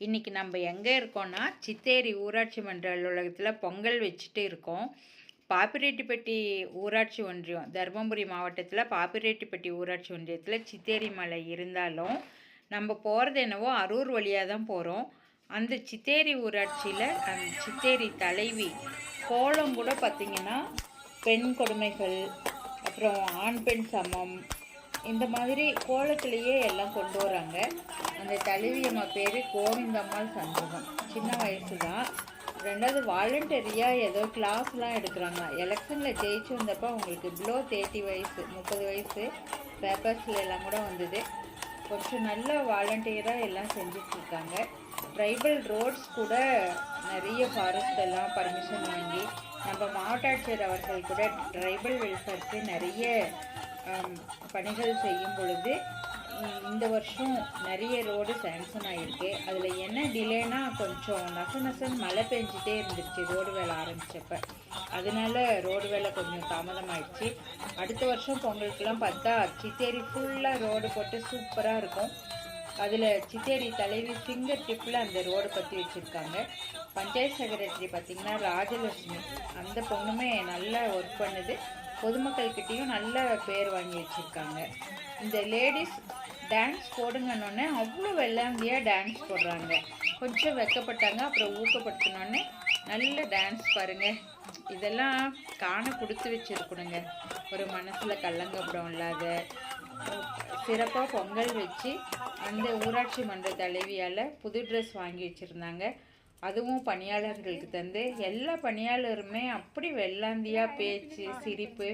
இன்றைக்கி நம்ம எங்கே இருக்கோம்னா சித்தேரி ஊராட்சி மன்ற அலுவலகத்தில் பொங்கல் வச்சுட்டு இருக்கோம். பாப்பிரெட்டிப்பட்டி ஊராட்சி ஒன்றியம் தருமபுரி மாவட்டத்தில் பாப்பிரெட்டிப்பட்டி ஊராட்சி ஒன்றியத்தில் சித்தேரி மலை இருந்தாலும் நம்ம போகிறது என்னவோ அரூர் வழியாக தான் போகிறோம் அந்த சித்தேரி ஊராட்சியில் அந்த சித்தேரி தலைவி கோலம் கூட பார்த்திங்கன்னா பெண் கொடுமைகள் அப்புறம் ஆண் பெண் சமம் இந்த மாதிரி கோலத்திலேயே எல்லாம் கொண்டு வராங்க. அந்த தழுவியம்மா பேர் கோவிந்தம்மாள் சண்முகம். சின்ன வயசு தான் ரெண்டாவது வாலண்டரியாக ஏதோ கிளாஸ்லாம் எடுக்கிறாங்க. எலெக்ஷனில் ஜெயிச்சு வந்தப்போ அவங்களுக்கு பிலோ தேர்ட்டி வயசு முப்பது வயசு பேப்பர்ஸில் எல்லாம் கூட வந்தது. கொஞ்சம் நல்ல வாலண்டியராக எல்லாம் செஞ்சிட்ருக்காங்க. ட்ரைபல் ரோட்ஸ் கூட நிறைய ஃபாரஸ்ட் எல்லாம் பர்மிஷன் வாங்கி நம்ம மாவட்ட ஆட்சியர் அவர்கள் கூட ட்ரைபல் வெல்ஃபேருக்கு நிறைய பணிகள் செய்யும் பொழுது இந்த வருஷம் நிறைய ரோடு சேங்ஷன் ஆகிருக்கு அதில் என்ன டிலேனா கொஞ்சம் நச நசன் மழை பெஞ்சிட்டே இருந்துச்சு ரோடு வேலை ஆரம்பித்தப்ப அதனால ரோடு வேலை கொஞ்சம் தாமதமாயிடுச்சு. அடுத்த வருஷம் பொங்கலுக்குலாம் பார்த்தா சித்தேரி ஃபுல்லாக ரோடு போட்டு சூப்பராக இருக்கும். அதில் சித்தேரி தலைவி ஃபிங்கர் டிப்பில் அந்த ரோடு பற்றி வச்சுருக்காங்க. பஞ்சாயத்து செக்ரட்டரி பார்த்திங்கன்னா ராஜலட்சுமி. அந்த பொண்ணுமே நல்லா ஒர்க் பண்ணுது. பொதுமக்கள்கிட்டையும் நல்ல பேர் வாங்கி வச்சுருக்காங்க. இந்த லேடிஸ் டான்ஸ் போடுங்கன்னொன்னே அவ்வளோ வெள்ளாந்தியாக டான்ஸ் போடுறாங்க. கொஞ்சம் வெக்கப்பட்டாங்க அப்புறம் ஊக்கப்படுத்தினோடனே நல்ல டான்ஸ் பாருங்கள் இதெல்லாம் காண கொடுத்து வச்சுருக்கணுங்க. ஒரு மனசில் கள்ளங்கப்படம் இல்லாத சிறப்பாக பொங்கல் வச்சு அந்த ஊராட்சி மன்ற தலைவியால் புது ட்ரெஸ் வாங்கி வச்சுருந்தாங்க. அதுவும் பணியாளர்களுக்கு தந்து எல்லா பணியாளருமே அப்படி வெள்ளாந்தியாக பேச்சு சிரிப்பு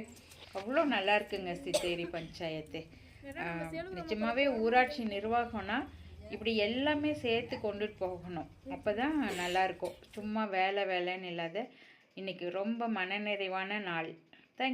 அவ்வளோ நல்லா இருக்குங்க சித்தேரி பஞ்சாயத்து. நிஜமாகவே நிஜமாவே ஊராட்சி நிர்வாகம்னா இப்படி எல்லாமே சேர்த்து கொண்டுட்டு போகணும். அப்போ தான் நல்லாயிருக்கும் சும்மா வேலை வேலைன்னு இல்லாத. இன்னைக்கு ரொம்ப மனநிறைவான நாள். தேங்க்யூ